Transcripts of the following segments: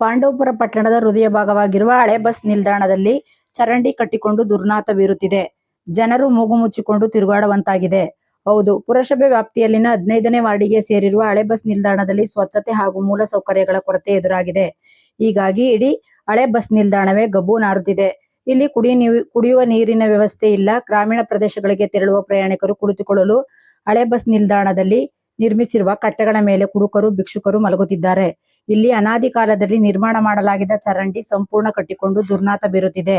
ಪಾಂಡವಪುರ ಪಟ್ಟಣದ ಹೃದಯ ಭಾಗವಾಗಿರುವ ಹಳೆ ಬಸ್ ನಿಲ್ದಾಣದಲ್ಲಿ ಚರಂಡಿ ಕಟ್ಟಿಕೊಂಡು ದುರ್ನಾತ ಬೀರುತ್ತಿದೆ. ಜನರು ಮೂಗು ಮುಚ್ಚಿಕೊಂಡು ತಿರುಗಾಡುವಂತಾಗಿದೆ. ಹೌದು, ಪುರಸಭೆ ವ್ಯಾಪ್ತಿಯಲ್ಲಿನ ಹದಿನೈದನೇ ವಾರ್ಡಿಗೆ ಸೇರಿರುವ ಹಳೆ ಬಸ್ ನಿಲ್ದಾಣದಲ್ಲಿ ಸ್ವಚ್ಛತೆ ಹಾಗೂ ಮೂಲ ಸೌಕರ್ಯಗಳ ಕೊರತೆ ಎದುರಾಗಿದೆ. ಹೀಗಾಗಿ ಇಡೀ ಹಳೆ ಬಸ್ ನಿಲ್ದಾಣವೇ ಗಬ್ಬು ನಾರುತ್ತಿದೆ. ಇಲ್ಲಿ ಕುಡಿಯ ಕುಡಿಯುವ ನೀರಿನ ವ್ಯವಸ್ಥೆ ಇಲ್ಲ. ಗ್ರಾಮೀಣ ಪ್ರದೇಶಗಳಿಗೆ ತೆರಳುವ ಪ್ರಯಾಣಿಕರು ಕುಳಿತುಕೊಳ್ಳಲು ಹಳೆ ಬಸ್ ನಿಲ್ದಾಣದಲ್ಲಿ ನಿರ್ಮಿಸಿರುವ ಕಟ್ಟೆಗಳ ಮೇಲೆ ಕುಡುಕರು, ಭಿಕ್ಷುಕರು ಮಲಗುತ್ತಿದ್ದಾರೆ. ಇಲ್ಲಿ ಅನಾದಿ ಕಾಲದಲ್ಲಿ ನಿರ್ಮಾಣ ಮಾಡಲಾಗಿದ್ದ ಚರಂಡಿ ಸಂಪೂರ್ಣ ಕಟ್ಟಿಕೊಂಡು ದುರ್ನಾತ ಬೀರುತ್ತಿದೆ.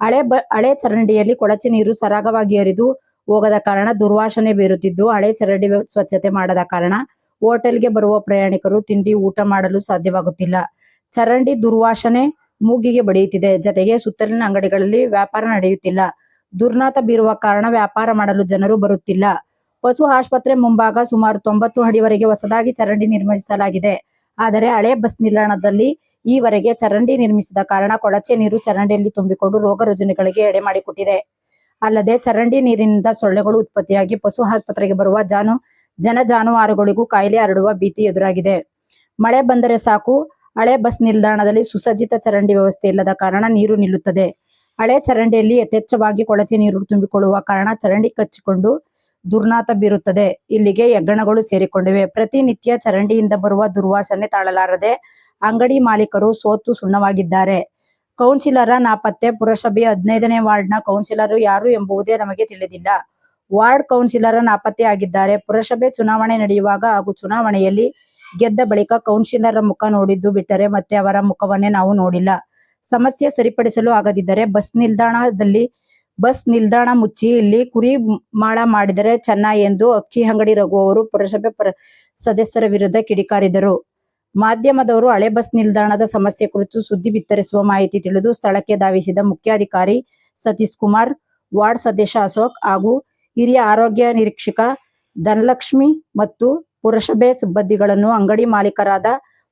ಹಳೆ ಬ, ಹಳೆ ಚರಂಡಿಯಲ್ಲಿ ಕೊಳಚೆ ನೀರು ಸರಾಗವಾಗಿ ಹರಿದು ಹೋಗದ ಕಾರಣ ದುರ್ವಾಸನೆ ಬೀರುತ್ತಿದ್ದು, ಹಳೆ ಚರಂಡಿ ಸ್ವಚ್ಛತೆ ಮಾಡದ ಕಾರಣ ಹೋಟೆಲ್ಗೆ ಬರುವ ಪ್ರಯಾಣಿಕರು ತಿಂಡಿ, ಊಟ ಮಾಡಲು ಸಾಧ್ಯವಾಗುತ್ತಿಲ್ಲ. ಚರಂಡಿ ದುರ್ವಾಸನೆ ಮೂಗಿಗೆ ಬಡಿಯುತ್ತಿದೆ. ಜತೆಗೆ ಸುತ್ತಲಿನ ಅಂಗಡಿಗಳಲ್ಲಿ ವ್ಯಾಪಾರ ನಡೆಯುತ್ತಿಲ್ಲ. ದುರ್ನಾತ ಬೀರುವ ಕಾರಣ ವ್ಯಾಪಾರ ಮಾಡಲು ಜನರು ಬರುತ್ತಿಲ್ಲ. ಪಶು ಆಸ್ಪತ್ರೆ ಮುಂಭಾಗ ಸುಮಾರು ತೊಂಬತ್ತು ಅಡಿವರೆಗೆ ಹೊಸದಾಗಿ ಚರಂಡಿ ನಿರ್ಮಿಸಲಾಗಿದೆ. ಆದರೆ ಹಳೆ ಬಸ್ ನಿಲ್ದಾಣದಲ್ಲಿ ಈವರೆಗೆ ಚರಂಡಿ ನಿರ್ಮಿಸಿದ ಕಾರಣ ಕೊಳಚೆ ನೀರು ಚರಂಡಿಯಲ್ಲಿ ತುಂಬಿಕೊಂಡು ರೋಗ ರುಜಿನಗಳಿಗೆ ಎಡೆ ಮಾಡಿಕೊಟ್ಟಿದೆ. ಅಲ್ಲದೆ ಚರಂಡಿ ನೀರಿನಿಂದ ಸೊಳ್ಳೆಗಳು ಉತ್ಪತ್ತಿಯಾಗಿ ಪಶು ಆಸ್ಪತ್ರೆಗೆ ಬರುವ ಜಾನು, ಜನ ಜಾನುವಾರುಗಳಿಗೂ ಕಾಯಿಲೆ ಹರಡುವ ಭೀತಿ ಎದುರಾಗಿದೆ. ಮಳೆ ಬಂದರೆ ಸಾಕು, ಹಳೆ ಬಸ್ ನಿಲ್ದಾಣದಲ್ಲಿ ಸುಸಜ್ಜಿತ ಚರಂಡಿ ವ್ಯವಸ್ಥೆ ಇಲ್ಲದ ಕಾರಣ ನೀರು ನಿಲ್ಲುತ್ತದೆ. ಹಳೆ ಚರಂಡಿಯಲ್ಲಿ ಯಥೇಚ್ಛವಾಗಿ ಕೊಳಚೆ ನೀರು ತುಂಬಿಕೊಳ್ಳುವ ಕಾರಣ ಚರಂಡಿ ಕಚ್ಚಿಕೊಂಡು ದುರ್ನಾತ ಬೀರುತ್ತದೆ. ಇಲ್ಲಿಗೆ ಹೆಗ್ಗಣಗಳು ಸೇರಿಕೊಂಡಿವೆ. ಪ್ರತಿನಿತ್ಯ ಚರಂಡಿಯಿಂದ ಬರುವ ದುರ್ವಾಸನೆ ತಾಳಲಾರದೆ ಅಂಗಡಿ ಮಾಲೀಕರು ಸೋತು ಸುಣ್ಣವಾಗಿದ್ದಾರೆ. ಕೌನ್ಸಿಲರ ನಾಪತ್ತೆ, ಪುರಸಭೆ ಹದಿನೈದನೇ ವಾರ್ಡ್ನ ಕೌನ್ಸಿಲರ್ ಯಾರು ಎಂಬುದೇ ನಮಗೆ ತಿಳಿದಿಲ್ಲ. ವಾರ್ಡ್ ಕೌನ್ಸಿಲರ ನಾಪತ್ತೆ ಆಗಿದ್ದಾರೆ. ಪುರಸಭೆ ಚುನಾವಣೆ ನಡೆಯುವಾಗ ಹಾಗೂ ಚುನಾವಣೆಯಲ್ಲಿ ಗೆದ್ದ ಬಳಿಕ ಕೌನ್ಸಿಲರ್ ಮುಖ ನೋಡಿದ್ದು ಬಿಟ್ಟರೆ ಮತ್ತೆ ಅವರ ಮುಖವನ್ನೇ ನಾವು ನೋಡಿಲ್ಲ. ಸಮಸ್ಯೆ ಸರಿಪಡಿಸಲು ಆಗದಿದ್ದರೆ ಬಸ್ ನಿಲ್ದಾಣದಲ್ಲಿ ಬಸ್ ನಿಲ್ದಾಣ ಮುಚ್ಚಿ ಇಲ್ಲಿ ಕುರಿ ಮಾಳ ಮಾಡಿದರೆ ಚೆನ್ನ ಎಂದು ಅಕ್ಕಿ ಅಂಗಡಿ ರಘು ಅವರು ಪುರಸಭೆ ಪರ ಸದಸ್ಯರ ವಿರುದ್ಧ ಕಿಡಿಕಾರಿದರು. ಮಾಧ್ಯಮದವರು ಹಳೆ ಬಸ್ ನಿಲ್ದಾಣದ ಸಮಸ್ಯೆ ಕುರಿತು ಸುದ್ದಿ ಬಿತ್ತರಿಸುವ ಮಾಹಿತಿ ತಿಳಿದು ಸ್ಥಳಕ್ಕೆ ಧಾವಿಸಿದ ಮುಖ್ಯಾಧಿಕಾರಿ ಸತೀಶ್ ಕುಮಾರ್, ವಾರ್ಡ್ ಸದಸ್ಯ ಅಶೋಕ್ ಹಾಗೂ ಹಿರಿಯ ಆರೋಗ್ಯ ನಿರೀಕ್ಷಕ ಧನಲಕ್ಷ್ಮಿ ಮತ್ತು ಪುರಸಭೆ ಸಿಬ್ಬಂದಿಗಳನ್ನು ಅಂಗಡಿ ಮಾಲೀಕರಾದ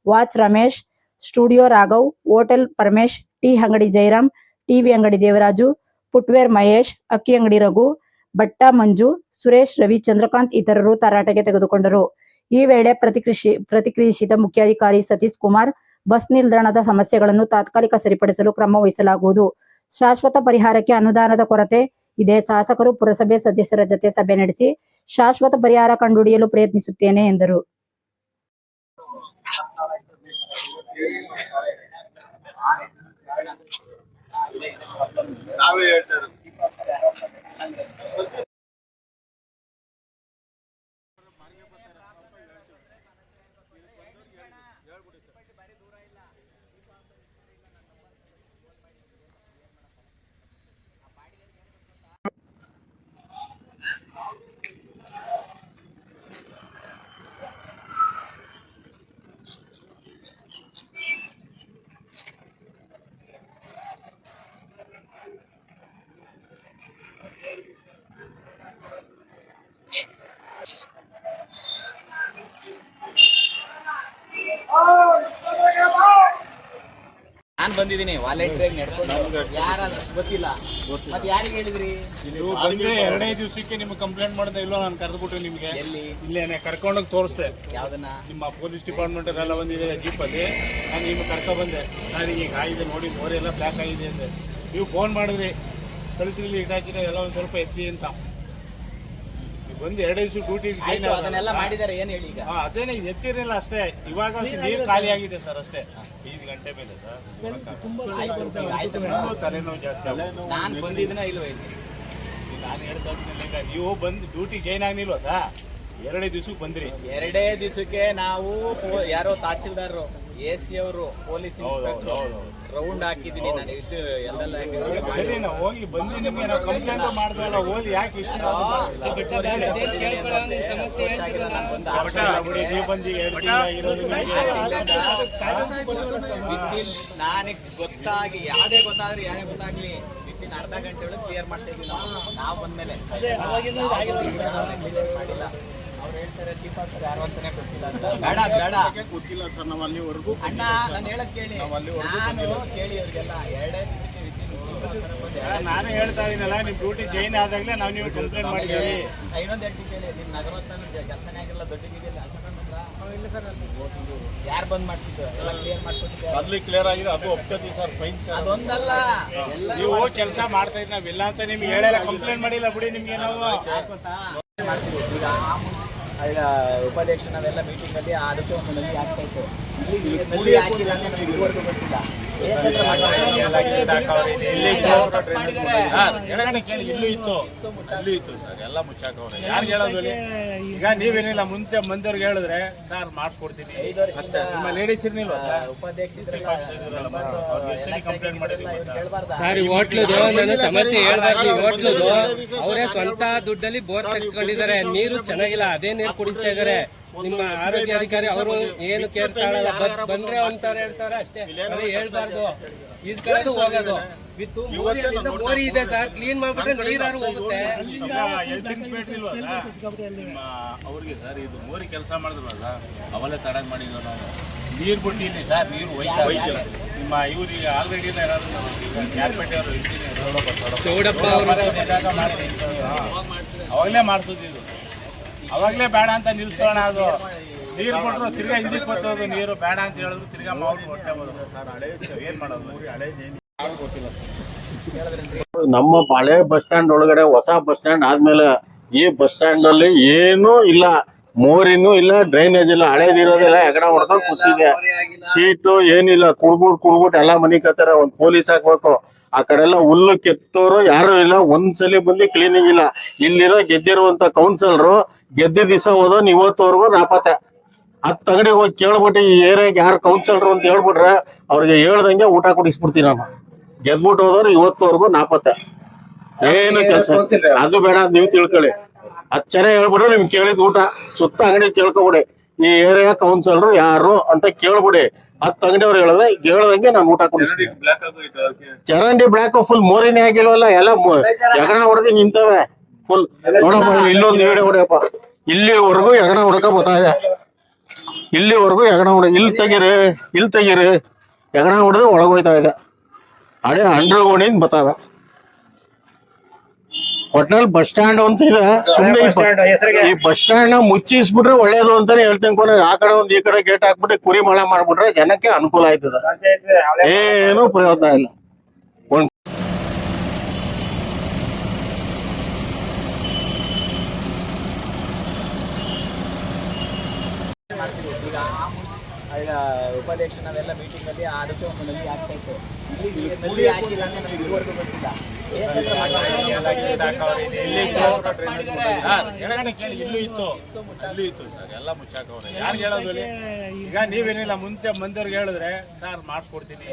watch Ramesh, studio Raghav, hotel Paramesh, tea ಅಂಗಡಿ ಜೈರಾಮ್, ಟಿವಿ ಅಂಗಡಿ ದೇವರಾಜು ಫುಟ್ವೇರ್ ಮಹೇಶ್, ಅಕ್ಕಿ ಅಂಗಡಿ ರಘು, ಭಟ್ಟ ಮಂಜು, ಸುರೇಶ್, ರವಿ, ಚಂದ್ರಕಾಂತ್ ಇತರರು ತರಾಟೆಗೆ ತೆಗೆದುಕೊಂಡರು. ಈ ವೇಳೆ ಪ್ರತಿಕ್ರಿಯಿಸಿ ಪ್ರತಿಕ್ರಿಯಿಸಿದ ಮುಖ್ಯಾಧಿಕಾರಿ ಸತೀಶ್ ಕುಮಾರ್, ಬಸ್ ನಿಲ್ದಾಣದ ಸಮಸ್ಯೆಗಳನ್ನು ತಾತ್ಕಾಲಿಕ ಸರಿಪಡಿಸಲು ಕ್ರಮ ವಹಿಸಲಾಗುವುದು. ಶಾಶ್ವತ ಪರಿಹಾರಕ್ಕೆ ಅನುದಾನದ ಕೊರತೆ, ಇದೆ ಶಾಸಕರು ಪುರಸಭೆ ಸದಸ್ಯರ ಜತೆ ಸಭೆ ನಡೆಸಿ ಶಾಶ್ವತ ಪರಿಹಾರ ಕಂಡುಹಿಡಿಯಲು ಪ್ರಯತ್ನಿಸುತ್ತೇನೆ ಎಂದರು. ನಾವೇ ಹೇಳ್ತಾರೆ ನಾನ್ ಬಂದಿದ್ದೀನಿ ವಾಲೆಂಟ್ರಿಯಾಗಿ ನಡ್ಕೊಂಡು. ಯಾರ ಗೊತ್ತಿಲ್ಲ. ಮತ್ತೆ ಯಾರಿಗೆ ಹೇಳಿದ್ರಿ? ನೀವು ಬಂದೆ ಎರಡೇ ದಿವಸಕ್ಕೆ ನಿಮ್ಗೆ ಕಂಪ್ಲೇಂಟ್ ಮಾಡಿದೆ ಇಲ್ಲೋ ನಾನು ಕರೆದ್ಬಿಟ್ಟು ನಿಮ್ಗೆ? ಎಲ್ಲಿ? ಇಲ್ಲೇನೆ ಕರ್ಕೊಂಡೋಗಿ ತೋರಿಸ್ದೆ. ಯಾವ್ದನ್ನ? ನಿಮ್ಮ ಪೊಲೀಸ್ ಡಿಪಾರ್ಟ್ಮೆಂಟ್ ಎಲ್ಲ ಬಂದಿದೆ ಜೀಪಲ್ಲಿ ನಾನು ನಿಮ್ಗೆ ಕರ್ಕೊ ಬಂದೆ. ಸರ್ ಈಗ ಆಗಿದೆ ನೋಡಿ ಮೋರೆಲ್ಲ ಬ್ಲ್ಯಾಕ್ ಆಗಿದೆ ಅಂದೆ. ನೀವು ಫೋನ್ ಮಾಡಿದ್ರಿ. ಕಳಿಸ್ರಿ ಇಟ್ಟಾಕಿದ್ರೆ ಎಲ್ಲ ಒಂದು ಸ್ವಲ್ಪ ಎತ್ತಿ ಅಂತ. ನೀವು ಎರಡು ಎರಡೇ ದಿವಸ ಡ್ಯೂಟಿ ಆಯ್ತು ಅದನ್ನೆಲ್ಲ ಮಾಡಿದಾರೆ ಏನು ಹೇಳಿ ಈಗ? ಅದೇನೆ ಎತ್ತಿರಲಿಲ್ಲ ಅಷ್ಟೇ. ಇವಾಗ ಒಂದ್ ನೀರು ಖಾಲಿ ಆಗಿದೆ ಸರ್ ಅಷ್ಟೇ. ಐದು ಗಂಟೆ ಮೇಲೆ ಸರ್. ತಲೆನೋವು ಜಾಸ್ತಿ. ನಾನ್ ಬಂದಿದ್ದೀನ ಇಲ್ವ ಇಲ್ಲಿ? ನಾನು ಹೇಳ್ತಾ ಈಗ ನೀವು ಬಂದು ಡ್ಯೂಟಿ ಜೈನ್ ಆಗಿಲ್ವ ಸಾ ಎರಡೇ ದಿವ್ಸಕ್ಕೆ ಬಂದ್ರಿ. ಎರಡೇ ದಿವಸಕ್ಕೆ ನಾವು ಯಾರೋ ತಹಸೀಲ್ದಾರ್ ಎ ಸಿ ಅವರು ಪೊಲೀಸ್ ಇನ್ಸ್ಪೆಕ್ಟರ್. ರೌಂಡ್ ಹಾಕಿದ್ದೀನಿ ನಾನು ಇದು ಎಲ್ಲೆಲ್ಲ. ಸರಿ ನಾವು ಹೋಗಿ ಬಂದು ನಿಮಗೆ ನಾವು ಕಂಪ್ಲೇಂಟ್ ಮಾಡಿದ್ವಲ್ಲ ಹೋಗಿ ಯಾಕೆ ಇಷ್ಟು ನನಗೆ ಗೊತ್ತಾಗಿ ಯಾವುದೇ ಗೊತ್ತಾದ್ರೆ ಯಾರೇ ಗೊತ್ತಾಗ್ಲಿ ವಿತಿನ್ ಅರ್ಧ ಗಂಟೆ ಒಳಗೆ ಕ್ಲಿಯರ್ ಮಾಡ್ತಾ ಇದೀವಿ ನಾವು ನಾವು ಬಂದ್ಮೇಲೆ ಮಾಡಿಲ್ಲ ಯಾರು ಅಂತಾನೆ ಗೊತ್ತಿಲ್ಲ ಅಂತ. ಬೇಡ ಬೇಡ. ಗೊತ್ತಿಲ್ಲ ಸರ್ ನಾವು ಅಲ್ಲಿವರೆಗೂ ಅಣ್ಣ ನಾನು ಹೇಳಕ್ ಕೇಳಿ. ನಾವು ಅಲ್ಲಿವರೆಗೂ ನಾನು ಕೇಳಿ ಅವ್ರಿಗೆಲ್ಲ. ಎರಡೇ ದಿವಸಕ್ಕೆ ವಿತಿನ್ ಚೀಫ್ ಆಫೀಸರ್ ನಾನು ಹೇಳ್ತಾ ಇದೀನಲ್ಲ ನಿಮ್ಮ ಡ್ಯೂಟಿ ಜೈನ್ ಆದಾಗಲೇ ನಾವು ನೀವು ಕಂಪ್ಲೇಂಟ್ ಮಾಡಿದ್ದೀವಿ ಇನ್ನೊಂದು ಹೇಳ್ತೀನಿ ಕೇಳಿ. ನಿಮ್ ನಗರತ್ನ ಕೆಲಸನೇ ಆಗಿಲ್ಲ ದೊಡ್ಡ ಇದೆಯಲ್ಲ ಯಾರು ಬಂದ್ ಮಾಡ್ಸಿದ್ದು? ಎಲ್ಲ ಕ್ಲಿಯರ್ ಆಗಿದೆ ಅದು ಒಪ್ಕೋತೀವಿ ಸರ್ ಫೈನ್ ಸರ್. ಅದೊಂದಲ್ಲ. ನೀವು ಕೆಲಸ ಮಾಡ್ತಾ ಇದ್ರೆ ನಾವಿಲ್ಲ ಅಂತ ನಿಮ್ಗೆ ಹೇಳಲ್ಲ ಕಂಪ್ಲೇಂಟ್ ಮಾಡಿಲ್ಲ ಬಿಡಿ ನಿಮ್ಗೆ ನಾವು. ಗೊತ್ತಾ? ಮಾಡ್ತೀವಿ. ಈಗ ಈಗ ಉಪಾಧ್ಯಕ್ಷ ನಾವೆಲ್ಲ ಮೀಟಿಂಗ್ ಅಲ್ಲಿ ಅದಕ್ಕೆ ಒಂದು ನಲ್ಲಿ ಹಾಕ್ಸಾಯ್ತು ಈಗ ನೀವೇನಿಲ್ಲ ಮುಂಚೆ ಮಂದಿರ್ಗೆ ಹೇಳಿದ್ರೆ ಸರ್ ಮಾಡಿಸ್ಕೊಡ್ತೀನಿ ಅಷ್ಟೇ ನಿಮ್ಮ ಲೇಡೀಸ್ ಇರ್ನಿಲ್ವಾ ನನ್ನ ಸಮಸ್ಯೆ ಹೇಳ್ಬಾರ್ದು ಹೋಟ್ಲದು ಅವರೇ ಸ್ವಂತ ದುಡ್ಡಲ್ಲಿ ಬೋರ್ ತೆಗೆಸ್ಕೊಂಡಿದ್ದಾರೆ. ನೀರು ಚೆನ್ನಾಗಿಲ್ಲ, ಅದೇ ನೀರು ಕುಡಿಸ್ತಾ ಇದಾರೆ ನಿಮ್ಮ ಆರೋಗ್ಯ ಅಧಿಕಾರಿ ಅವರು ಏನು ಕೇರ್ ತಾಳಲ್ಲ ಬಂದ್ರೆ ಒಂದ್ ಸಾವಿರ ಎರಡ್ ಸಾವಿರ ಅಷ್ಟೇ. ಅದೇ ಹೇಳ್ಬಾರ್ದು. ಈಸ್ಕೊಳ್ಳೋದು ಹೋಗೋದು. ವಿತ್ ಮೋರಿ ಇದೆ ಸರ್. ಕ್ಲೀನ್ ಮಾಡ್ಬಿಟ್ರೆ ನೀರಾರು ಹೋಗುತ್ತೆ. ಅವ್ರಿಗೆ ಸರ್ ಇದು ಮೋರಿ ಕೆಲಸ ಮಾಡಿದ್ರಲ್ಲ ಅವಲ್ಲೇ ತಡ ಮಾಡಿದ್ವಿ ನಾವು. ನೀರು ಬಿಟ್ಟಿಲ್ಲ ಸರ್ ನೀರು ಹೋಯ್ತಾ ಇವ್ರು ನಿಮ್ಮ ಇವ್ರಿಗೆ ಆಲ್ರೆಡಿ ಯಾರ್ಪೇಟೆ ಅವರು ಇಂಜಿನಿಯರ್ ಚೌಡಪ್ಪ ಅವರು. ಅವಾಗಲೇ ಮಾಡಿಸೋದು ಇದು. ಅವಾಗಲೇ ಬೇಡ ಅಂತ ನಿಲ್ಸೋಣ ಅದು. ನೀರು ಕೊಟ್ಟರು ತಿರ್ಗಾ ಹಿಂದಿಗೆ ಬರ್ತದೆ ನೀರು. ಬೇಡ ಅಂತ ಹೇಳಿದ್ರು ತಿರ್ಗಾ ಮಾವು ಹೊಟ್ಟೆ ಬರೋದು. ಸರ್ ಹಳೆ ಏನ್ ಮಾಡೋದು? ಗೊತ್ತಿಲ್ಲ ನಮ್ಮ ಹಳೆ ಬಸ್ ಸ್ಟ್ಯಾಂಡ್ ಒಳಗಡೆ ಹೊಸ ಬಸ್ ಸ್ಟ್ಯಾಂಡ್ ಆದ್ಮೇಲೆ ಈ ಬಸ್ ಸ್ಟ್ಯಾಂಡ್ ಅಲ್ಲಿ ಏನೂ ಇಲ್ಲ. ಮೋರಿನೂ ಇಲ್ಲ, ಡ್ರೈನೇಜ್ ಇಲ್ಲ ಹಳೇದಿರೋದೆಲ್ಲ ಎಗಡ ಹೊಡ್ಕೊಂಡ್ ಕೂತಿದೆ ಸೀಟು ಏನಿಲ್ಲ. ಕುಡ್ಬಿಟ್ ಕುಡ್ಬಿಟ್ ಎಲ್ಲ ಮನಿ ಕತ್ತಾರ ಒಂದ್ ಪೊಲೀಸ್ ಹಾಕ್ಬೇಕು. ಆ ಕಡೆ ಎಲ್ಲ ಹುಲ್ಲು ಕೆತ್ತೋರು ಯಾರು ಇಲ್ಲ. ಒಂದ್ಸಲಿ ಬಂದು ಕ್ಲೀನಿಂಗ್ ಇಲ್ಲ. ಇಲ್ಲಿರೋ ಗೆದ್ದಿರುವಂತ ಕೌನ್ಸಿಲರು ಗೆದ್ದ ದಿವಸ ಹೋದೋನ್ ಇವತ್ತವರೆಗೂ ನಾಪತ್ತೆ. ಹತ್ತು ಅಂಗಡಿ ಹೋಗಿ ಕೇಳ್ಬಿಟ್ಟು ಈ ಏರಿಯಾಗೆ ಯಾರು ಕೌನ್ಸಿಲರು ಅಂತ ಹೇಳ್ಬಿಟ್ರೆ ಅವ್ರಿಗೆ ಹೇಳ್ದಂಗೆ ಊಟ ಕೊಡಿಸ್ಬಿಡ್ತೀನಿ ನಾನು. ಗೆದ್ಬಿಟ್ಟು ಹೋದವ್ರು ಇವತ್ತವರೆಗೂ ನಾಪತ್ತೆ. ಏನು ಕೆಲಸ ಅದು ಬೇಡ ನೀವು ತಿಳ್ಕೊಳ್ಳಿ. ಹತ್ತು ಜನ ಹೇಳ್ಬಿಟ್ರೆ ನಿಮ್ಗೆ ಕೇಳಿದ ಊಟ. ಸುತ್ತ ಅಂಗಡಿ ಕೇಳ್ಕೊಬಿಡಿ. ಈ ಏರಿಯಾ ಕೌನ್ಸಿಲರು ಯಾರು ಅಂತ ಕೇಳ್ಬಿಡಿ. ಹತ್ತು ಅಂಗಡಿಯವ್ರು ಹೇಳಿದ್ರೆ ಹೇಳುವಂಗೆ ನಾನು ಊಟ ಕೊಡಿಸ್ತೀನಿ ಚರಂಡಿ ಬ್ಲಾಕ್ ಫುಲ್ ಮೋರಿನೇ ಆಗಿಲ್ವಲ್ಲ ಎಲ್ಲ ಯಗಣ ಹೊಡೆದು ನಿಂತವೆ. ಫುಲ್ ನೋಡಪ್ಪ ಇಲ್ಲಿ ಇಲ್ಲೊಂದು ವಿಡಿಯೋ ಹೊಡೆಯಪ್ಪ. ಇಲ್ಲಿವರೆಗೂ ಯಗಣ ಹೊಡ್ಕ ಬರ್ತಾ ಇದೆ. ಇಲ್ಲಿವರೆಗೂ ಯಗಣ ಹೊಡೆ ಇಲ್ಲಿ ತೆಗೀರಿ ಇಲ್ಲಿ ತೆಗೀರಿ. ಯಗಣ ಹೊಡೆದು ಒಳಗೋಯ್ತಾ ಇದೆ. ಅಡೆ ಅಂಡರ್ ಗೋಣಿಂದ ಬರ್ತಾವೆ ಒಟ್ನಲ್ಲಿ ಬಸ್ ಸ್ಟ್ಯಾಂಡ್ ಅಂತ ಇದೆ ಸುಮ್ಮನೆ ಈ ಬಸ್ ಸ್ಟ್ಯಾಂಡ್ನ ಮುಚ್ಚಿಸ್ಬಿಟ್ರೆ ಒಳ್ಳೇದು ಅಂತಾನೆ ಹೇಳ್ತೇನೆ ಕೊನೆ. ಆ ಕಡೆ ಒಂದ್ ಈ ಕಡೆ ಗೇಟ್ ಹಾಕ್ಬಿಟ್ಟು ಕುರಿ ಮಳೆ ಮಾಡ್ಬಿಟ್ರೆ ಜನಕ್ಕೆ ಅನುಕೂಲ ಆಯ್ತದ. ಏನು ಪ್ರಯೋಜನ ಇಲ್ಲ. ಒಂದ್ ಈಗ ಉಪಾಧ್ಯಕ್ಷ ನಾವೆಲ್ಲ ಮೀಟಿಂಗ್ ಅಲ್ಲಿ ಅದಕ್ಕೆ ಒಂದು ನಲ್ಲಿ ಹಾಕ್ಸಾಯ್ತು ಇಲ್ಲಿ ನಲ್ಲಿ ಹಾಕಿಲ್ಲ ಅಂತ ನಮ್ಗೆ ಇದುವರೆಗೂ ಗೊತ್ತಿಲ್ಲ ಏಕೆಂದ್ರೆ ಇಲ್ಲಿ ಇತ್ತು. ಸರ್, ಎಡಗಡೆ ಕೇಳಿ ಇಲ್ಲೂ ಇತ್ತು ಅಲ್ಲೂ ಇತ್ತು ಸರ್ ಎಲ್ಲ ಮುಚ್ಚಾಕವ್ರೆ ಯಾರಿಗೆ ಹೇಳೋದು ಇಲ್ಲಿ? ಈಗ ನೀವೇನಿಲ್ಲ ಮುಂಚೆ ಮಂದಿರ್ಗೆ ಹೇಳಿದ್ರೆ ಸರ್ ಮಾಡಿಸ್ಕೊಡ್ತೀನಿ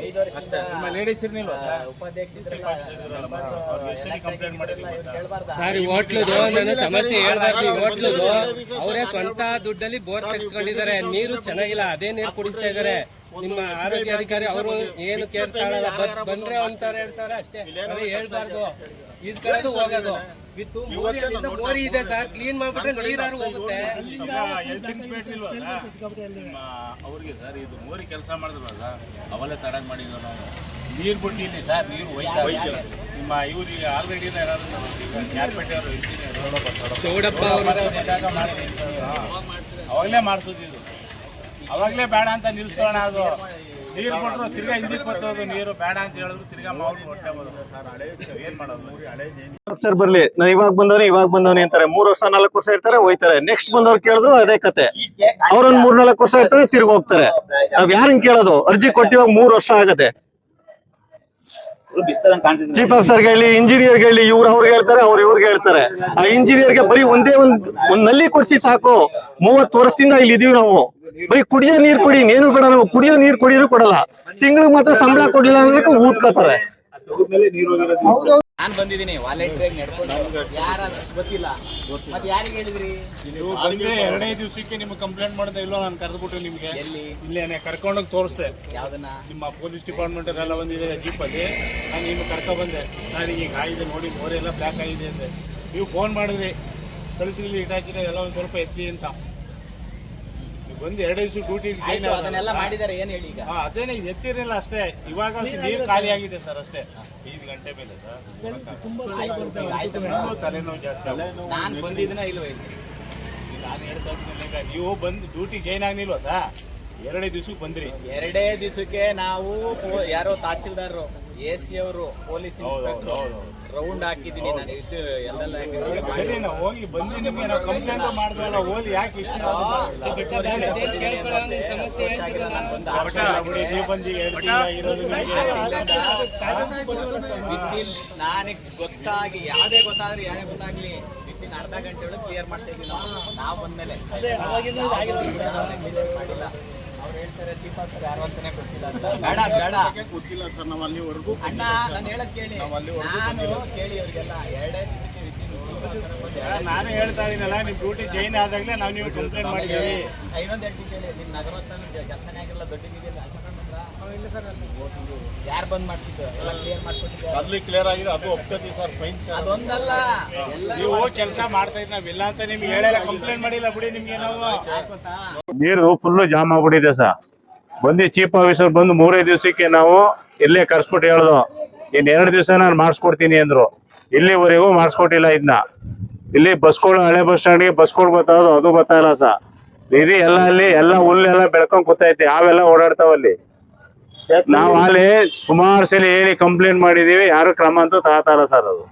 ನಿಮ್ಮ ಲೇಡೀಸ್ ಇರ್ನಿಲ್ವಾ ಸರ್ ಉಪಾಧ್ಯಕ್ಷ ಕಂಪ್ಲೇಂಟ್ ಸಮಸ್ಯೆ ಹೇಳ್ಬಾರ್ದು ಹೋಟ್ಲದು ಅವರೇ ಸ್ವಂತ ದುಡ್ಡಲ್ಲಿ ಬೋರ್ ತೆಗೆಸ್ಕೊಂಡಿದ್ದಾರೆ ನೀರು ಚೆನ್ನಾಗಿಲ್ಲ ಅದೇ ನೀರು ಕುಡಿಸ್ತಾ ಇದಾರೆ. ನಿಮ್ಮ ಆರೋಗ್ಯ ಅಧಿಕಾರಿ ಅವರು ಏನು ಕೇರ್ ತಾಳಲ್ಲ ಬಂದ್ರೆ ಒಂದ್ ಸಾವಿರ ಎರಡ್ ಸಾವಿರ ಅಷ್ಟೇ. ಅದೇ ಹೇಳ್ಬಾರ್ದು. ಈಸ್ಕೊಳ್ಳೋದು ಹೋಗೋದು. ವಿತ್ ಮೋರಿ ಇದೆ ಸರ್. ಕ್ಲೀನ್ ಮಾಡ್ಬಿಟ್ರೆ ನೀರಾರು ಹೋಗುತ್ತೆ. ಅವ್ರಿಗೆ ಸರ್ ಇದು ಮೋರಿ ಕೆಲಸ ಮಾಡಿದ್ರಲ್ಲ ಅವಲ್ಲೇ ತಡ ಮಾಡಿದ್ರು ನಾವು. ನೀರು ಬಿಟ್ಟಿಲ್ಲ ಸರ್ ನೀರು ಹೋಯ್ತಾ. ನಿಮ್ಮ ಇವ್ರಿಗೆ ಆಲ್ರೆಡಿ ಯಾರ್ಪೇಟೆ ಅವರು ಇಂಜಿನಿಯರ್ ಚೌಡಪ್ಪ ಅವರು. ಅವಾಗಲೇ ಮಾಡಿಸೋದಿದ್ರು ಅವಾಗಲೇ ಬೇಡ ಅಂತ ನಿಲ್ಸೋಣ ಅದು. ನೀರು ಕೊಟ್ಟರು ತಿರ್ಗಾ ಹಿಂದಿ ಬರ್ತದೆ ನೀರು. ಬೇಡ ಅಂತ ಹೇಳಿದ್ರು ತಿರ್ಗಾ ಮಾವು ಹೊಟ್ಟೆ ಬರೋದು. ಏನ್ ಮಾಡೋದು? ಸರ್, ಬರ್ಲಿ. ನಾನು ಇವಾಗ ಬಂದವನಿ ಇವಾಗ ಬಂದವನಿ ಅಂತಾರೆ. ಮೂರು ವರ್ಷ ನಾಲ್ಕು ವರ್ಷ ಇರ್ತಾರೆ, ಹೋಯ್ತಾರೆ. ನೆಕ್ಸ್ಟ್ ಬಂದವ್ರು ಕೇಳಿದ್ರು ಅದೇ ಕತೆ. ಅವ್ರೊಂದ್ ಮೂರ್ ನಾಲ್ಕು ವರ್ಷ ಇರ್ತಾರೆ, ತಿರ್ಗಿ ಹೋಗ್ತಾರೆ. ನಾವ್ ಯಾರನ್ನ ಕೇಳೋದು? ಅರ್ಜಿ ಕೊಟ್ಟಿವಾಗ ಮೂರ್ ವರ್ಷ ಆಗತ್ತೆ. ಚೀಫ್ ಆಫೀಸರ್ ಹೇಳಿ ಇಂಜಿನಿಯರ್ ಹೇಳಿ, ಇವ್ರ ಅವ್ರಿಗೆ ಹೇಳ್ತಾರೆ, ಅವ್ರು ಇವ್ರಿಗೆ ಹೇಳ್ತಾರೆ. ಆ ಇಂಜಿನಿಯರ್ಗೆ ಬರೀ ಒಂದೇ ಒಂದ್ ಒಂದ್ನಲ್ಲಿ ಕೊಡ್ಸಿ ಸಾಕು. ಮೂವತ್ತು ವರ್ಷದಿಂದ ಇಲ್ಲಿ ಇದೀವಿ ನಾವು. ಬರೀ ಕುಡಿಯೋ ನೀರ್ ಕೊಡಿ ಏನು ಬೇಡ, ನಾವು ಕುಡಿಯೋ ನೀರ್ ಕುಡಿಯೋರು ಕೊಡಲ್ಲ. ತಿಂಗಳಿಗೆ ಮಾತ್ರ ಸಂಬಳ ಕೊಡ್ಲಿಲ್ಲ ಅಂದ್ರೆ ಊದ್ಕೋತಾರೆ. ನಾನ್ ಬಂದಿದ್ದೀನಿ ನಡ್ಕೊಂಡು. ಯಾರ ಗೊತ್ತಿಲ್ಲ. ಮತ್ತೆ ಯಾರಿಗೆ ಹೇಳಿದ್ರಿ? ಎರಡೇ ದಿವಸಕ್ಕೆ ನಿಮ್ಗೆ ಕಂಪ್ಲೇಂಟ್ ಮಾಡಿದೆ ಇಲ್ಲೋ ನಾನು ಕರೆದ್ಬಿಟ್ಟು ನಿಮ್ಗೆ. ಇಲ್ಲಿ ಇಲ್ಲೇನೆ ಕರ್ಕೊಂಡೋಗಿ ತೋರಿಸ್ದೆ. ಯಾವ್ದನ್ನ? ನಿಮ್ಮ ಪೊಲೀಸ್ ಡಿಪಾರ್ಟ್ಮೆಂಟ್ ಎಲ್ಲ ಬಂದಿದೆ ಜೀಪಲ್ಲಿ ನಾನು ನಿಮ್ಗೆ ಕರ್ಕೊ ಬಂದೆ. ಸರ್ ಈಗ ಆಗಿದೆ ನೋಡಿ ಮೋರೆಲ್ಲ ಬ್ಲ್ಯಾಕ್ ಆಗಿದೆ ಅಂತ ನೀವು ಫೋನ್ ಮಾಡಿದ್ರಿ. ಕಳಿಸಿ ಇಟ್ಟಾಕಿದೆ ಎಲ್ಲ ಒಂದು ಸ್ವಲ್ಪ ಎತ್ತಿ ಅಂತ. ನೀವು ಬಂದು ಎರಡು ದಿವಸ ಡ್ಯೂಟಿ ಆಯ್ತು ಅದನ್ನೆಲ್ಲ ಮಾಡಿದ್ದಾರೆ ಏನ್ ಹೇಳಿ ಈಗ? ಹಾ ಅದೇನೆ ಎತ್ತಿರಲಿಲ್ಲ ಅಷ್ಟೇ. ಇವಾಗ ನೀರು ಖಾಲಿ ಆಗಿದೆ ಸರ್ ಅಷ್ಟೇ. ಐದು ಗಂಟೆ ಮೇಲೆ ಸರ್. ಆಯ್ತು ಈಗ ಆಯ್ತು. ಮೇಡಮ್. ತಲೆನೋವು ಜಾಸ್ತಿ ನಾನು ನಾನ್ ಬಂದಿದ್ದೀನ ಇಲ್ವ ಇಲ್ಲಿ? ನಾನು ಹೇಳ್ತಾ ಇದ್ದೀನಿ ಈಗ ನೀವು ಬಂದು ಡ್ಯೂಟಿ ಜಾಯ್ನ್ ಆಗಿಲ್ವಾ ಸರ್? ಎರಡೇ ದಿವ್ಸಕ್ಕೆ ಬಂದ್ರಿ. ಎರಡೇ ದಿವಸಕ್ಕೆ ನಾವು ಪೋ- ಯಾರೋ ತಹಸೀಲ್ದಾರರು ಎ ಸಿ ಅವರು ಪೊಲೀಸ್ ಹೌದು, ಇನ್ಸ್ಪೆಕ್ಟರ್ ಹೌದು, ರೌಂಡ್ ಹಾಕಿದ್ದೀನಿ ನಾನು ಇದು ಎಲ್ಲೆಲ್ಲ. ಸರಿ ನಾವು ಹೋಗಿ ಬಂದು ನಿಮಗೆ ನಾವು ಕಂಪ್ಲೇಂಟ್ ಮಾಡಿದ್ವಲ್ಲ ಹೋಗಿ ಯಾಕೆ ಇಷ್ಟ ನೀವು ಬಂದು ನನಗೆ ಗೊತ್ತಾಗಿ ಯಾವುದೇ ಗೊತ್ತಾದ್ರೆ ಯಾರೇ ಗೊತ್ತಾಗ್ಲಿ ವಿತಿನ್ ಅರ್ಧ ಗಂಟೆ ಒಳಗೆ ಕ್ಲಿಯರ್ ಮಾಡ್ತಾ ಇದ್ವಿ ನಾವು ನಾವು ಬಂದ್ಮೇಲೆ ಮಾಡಿಲ್ಲ ಅವ್ರು ಹೇಳ್ತಾರೆ ಚೀಫ್ ಆಫೀಸರ್ ಯಾರು ಅಂತಾನೆ ಗೊತ್ತಿಲ್ಲ ಅಂತ. ಬೇಡ ಬೇಡ. ಗೊತ್ತಿಲ್ಲ ಸರ್? ನಾವು ಅಲ್ಲಿವರೆಗೂ ಅಣ್ಣ ನಾನು ಹೇಳದ್ ಕೇಳಿ. ನಾನು ಕೇಳಿ ಅವ್ರಿಗೆಲ್ಲ ಎರಡೇ ದಿವಸಕ್ಕೆ ಎರಡೇ ನಾನು ಹೇಳ್ತಾ ಇದೀನಲ್ಲ ನಿಮ್ ಡ್ಯೂಟಿ ಜಾಯ್ನ್ ಆದಾಗಲೇ ನಾವು ನೀವು ಕಂಪ್ಲೇಂಟ್ ಮಾಡಿದ್ದೀವಿ. ಇನ್ನೊಂದು ಹೇಳ್ತೀನಿ ಕೇಳಿ ನಿಮ್ಮ ನಗರ ಕೆಲಸನೇ ಆಗಿರಲ್ಲ ದೊಡ್ಡ ಇದೆಯಲ್ಲ ಯಾರು ಬಂದ್ ಮಾಡ್ಸಿದ್ದು? ಎಲ್ಲ ಕ್ಲಿಯರ್ ಅಲ್ಲಿ ಕ್ಲಿಯರ್ ಆಗಿದೆ ಅದು ಒಪ್ಕೋತೀವಿ ಸರ್ ಫೈನ್ ಸರ್. ಅದೊಂದಲ್ಲ. ಎಲ್ಲ ನೀವು ಕೆಲಸ ಮಾಡ್ತಾ ಇದ್ ನಾವಿಲ್ಲ ಅಂತ ನಿಮ್ಗೆ ಹೇಳಲ್ಲ ಕಂಪ್ಲೇಂಟ್ ಮಾಡಿಲ್ಲ ಬಿಡಿ ನಿಮ್ಗೆ ನಾವು ಗೊತ್ತಾ ನೀರು ಫುಲ್ ಜಾಮ್ ಆಗ್ಬಿಟ್ಟಿದೆ ಸರ್. ಬಂದು ಚೀಫ್ ಆಫೀಸರ್ ಬಂದು ಮೂರೇ ದಿವಸಕ್ಕೆ ನಾವು ಇಲ್ಲೇ ಕರ್ಸ್ಬಿಟ್ಟು ಹೇಳ್ದು ಇನ್ನು ಎರಡು ದಿವಸ ನಾನು ಮಾಡಿಸ್ಕೊಡ್ತೀನಿ ಅಂದ್ರು. ಇಲ್ಲಿವರೆಗೂ ಮಾಡಿಸ್ಕೊಟ್ಟಿಲ್ಲ ಇದನ್ನ ಇಲ್ಲಿ ಬಸ್ಗಳು ಹಳೆ ಬಸ್ ಸ್ಟ್ಯಾಂಡ್ಗೆ ಬಸ್ಗಳು ಬರ್ತಾವ ಅದು ಬರ್ತಾ ಇಲ್ಲ ಸರ್. ಇರಿ ಎಲ್ಲ ಅಲ್ಲಿ ಎಲ್ಲ ಹುಲ್ಲೆಲ್ಲ ಬೆಳ್ಕೊಂಡ್ ಕೂತೈತಿ ಅವೆಲ್ಲ ಓಡಾಡ್ತಾವಲ್ಲಿ ನಾವು ಅಲ್ಲಿ ಸುಮಾರು ಸಲ ಹೇಳಿ ಕಂಪ್ಲೇಂಟ್ ಮಾಡಿದೀವಿ. ಯಾರು ಕ್ರಮ ಅಂತ ತಗೋತಾರ ಸರ್ ಅದು.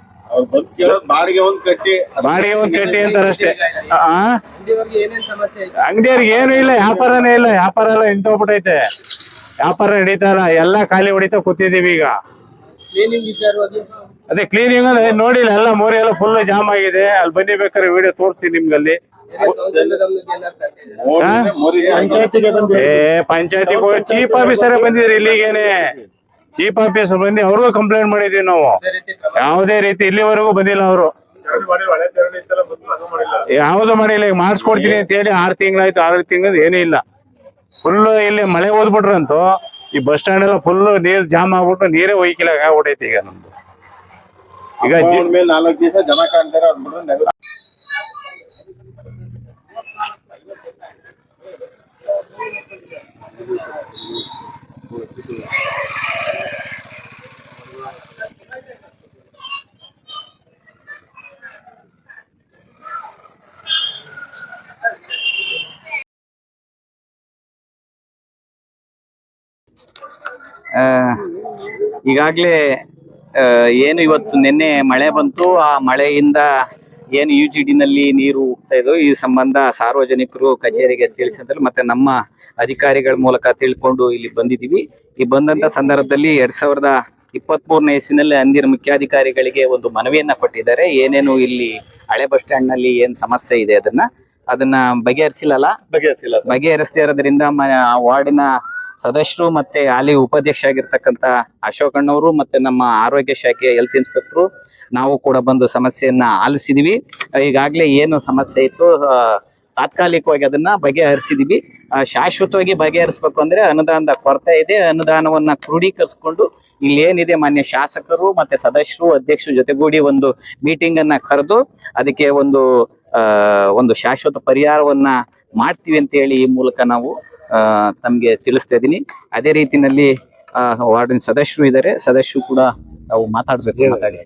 ಬಾಡಿಗೆ ಒಂದ್ ಕಟ್ಟಿ ಬಾಡಿಗೆ ಒಂದ್ ಕಟ್ಟಿ ಅಂತಾರ ಅಷ್ಟೇ. ಆ ಇಲ್ಲಿವರೆಗೆ ಏನೇನ್ ಸಮಸ್ಯೆ ಐತೆ? ಅಂಗಡಿಯವ್ರಿಗೆ ಏನು ಇಲ್ಲ ವ್ಯಾಪಾರನೇ ಇಲ್ಲ ವ್ಯಾಪಾರ ಎಲ್ಲ ನಿಂತೋಗ್ಬಿಟ್ಟೈತೆ ವ್ಯಾಪಾರ ನಡೀತಾರ ಇಲ್ಲ ಎಲ್ಲ ಖಾಲಿ ಹೊಡಿತಾ ಕೂತಿದೀವಿ ಈಗ. ಅದೇ? ಕ್ಲೀನಿಂಗ್ ಅಂದ್ರೆ ನೋಡಿಲ್ಲ ಎಲ್ಲ ಮೋರಿ ಎಲ್ಲ ಫುಲ್ ಜಾಮ್ ಆಗಿದೆ. ಅಲ್ಲಿ ಬನ್ನಿ ಬೇಕಾದ್ರೆ ವಿಡಿಯೋ ತೋರಿಸಿ ನಿಮ್ಗೆ ಅಲ್ಲಿ ಏ ಪಂಚಾಯತಿ ಚೀಫ್ ಆಫೀಸರ್ ಬಂದಿದ್ರಿ ಇಲ್ಲಿಗೇನೆ. ಚೀಫ್ ಆಫೀಸರ್ ಬಂದಿ ಅವ್ರಿಗೂ ಕಂಪ್ಲೇಂಟ್ ಮಾಡಿದೀವಿ ನಾವು. ಯಾವುದೇ ರೀತಿ ಇಲ್ಲಿವರೆಗೂ ಬಂದಿಲ್ಲ ಅವರು. ಯಾವ್ದು ಮಾಡಿಲ್ಲ. ಈಗ ಮಾಡಿಸ್ಕೊಡ್ತೀನಿ ಅಂತ ಹೇಳಿ ಆರು ತಿಂಗಳಾಯ್ತು ಆರು ತಿಂಗಳದ ಏನೂ ಇಲ್ಲ. ಫುಲ್ ಇಲ್ಲಿ ಮಳೆ ಓದ್ಬಿಟ್ರಂತೂ ಈ ಬಸ್ ಸ್ಟ್ಯಾಂಡ್ ಎಲ್ಲ ಫುಲ್ ನೀರ್ ಜಾಮ್ ಆಗ್ಬಿಟ್ಟು ನೀರೇ ಒಯ್ಕಿಲ್ಲ ಆಗ್ಬಿಟ್ಟೈತಿ ಈಗ ನಮ್ದು. ಈಗ ನಾಲ್ಕು ದಿವಸ ಜನ ಕಾಣ್ತಾರೆ ಈಗಾಗಲೇ ಏನು ಇವತ್ತು ನಿನ್ನೆ ಮಳೆ ಬಂತು. ಆ ಮಳೆಯಿಂದ ಏನು ಯು ಜಿ ಡಿನಲ್ಲಿ ನೀರು ಹೋಗ್ತಾ ಇದೋ ಈ ಸಂಬಂಧ ಸಾರ್ವಜನಿಕರು ಕಚೇರಿಗೆ ತಿಳಿಸಿದ್ರು. ಮತ್ತೆ ನಮ್ಮ ಅಧಿಕಾರಿಗಳ ಮೂಲಕ ತಿಳ್ಕೊಂಡು ಇಲ್ಲಿ ಬಂದಿದ್ದೀವಿ. ಈ ಬಂದಂತ ಸಂದರ್ಭದಲ್ಲಿ ಎರಡ್ ಸಾವಿರದ ಇಪ್ಪತ್ತ್ ಮೂರನೇ ಇಸ್ವಿನಲ್ಲಿ ಅಂದಿನ ಮುಖ್ಯಾಧಿಕಾರಿಗಳಿಗೆ ಒಂದು ಮನವಿಯನ್ನ ಕೊಟ್ಟಿದ್ದಾರೆ. ಏನೇನು ಇಲ್ಲಿ ಹಳೆ ಬಸ್ ಸ್ಟ್ಯಾಂಡ್ನಲ್ಲಿ ಏನ್ ಸಮಸ್ಯೆ ಇದೆ ಅದನ್ನ ಅದನ್ನ ಬಗೆಹರಿಸಿಲ್ಲಲ್ಲ? ಬಗೆಹರಿಸದೇ ಇರೋದ್ರಿಂದ ವಾರ್ಡಿನ ಸದಸ್ಯರು ಮತ್ತೆ ಅಲ್ಲಿ ಉಪಾಧ್ಯಕ್ಷ ಆಗಿರ್ತಕ್ಕಂತ ಅಶೋಕ್ ಅಣ್ಣವರು ಮತ್ತೆ ನಮ್ಮ ಆರೋಗ್ಯ ಶಾಖೆಯ ಹೆಲ್ತ್ ಇನ್ಸ್ಪೆಕ್ಟರ್ ನಾವು ಕೂಡ ಬಂದು ಸಮಸ್ಯೆಯನ್ನ ಆಲಿಸಿದೀವಿ. ಈಗಾಗಲೇ ಏನು ಸಮಸ್ಯೆ ಇತ್ತು ತಾತ್ಕಾಲಿಕವಾಗಿ ಅದನ್ನ ಬಗೆಹರಿಸಿದೀವಿ. ಶಾಶ್ವತವಾಗಿ ಬಗೆಹರಿಸ್ಬೇಕು ಅಂದ್ರೆ ಅನುದಾನದ ಕೊರತೆ ಇದೆ. ಅನುದಾನವನ್ನ ಕ್ರೋಢೀಕರಿಸಿಕೊಂಡು ಇಲ್ಲಿ ಏನಿದೆ ಮಾನ್ಯ ಶಾಸಕರು ಮತ್ತೆ ಸದಸ್ಯರು, ಅಧ್ಯಕ್ಷರು ಜೊತೆಗೂಡಿ ಒಂದು ಮೀಟಿಂಗ್ ಅನ್ನ ಕರೆದು ಅದಕ್ಕೆ ಒಂದು ಒಂದು ಶಾಶ್ವತ ಪರಿಹಾರವನ್ನ ಮಾಡ್ತೀವಿ ಅಂತ ಹೇಳಿ ಈ ಮೂಲಕ ನಾವು ತಮ್ಗೆ ತಿಳಿಸ್ತಾ ಇದೀನಿ. ಅದೇ ರೀತಿಯಲ್ಲಿ ಆ ವಾರ್ಡಿನ ಸದಸ್ಯರು ಇದ್ದಾರೆ ಸದಸ್ಯರು ಕೂಡ ನಾವು ಮಾತಾಡ್ಬೇಕು ಮಾತಾಡಿ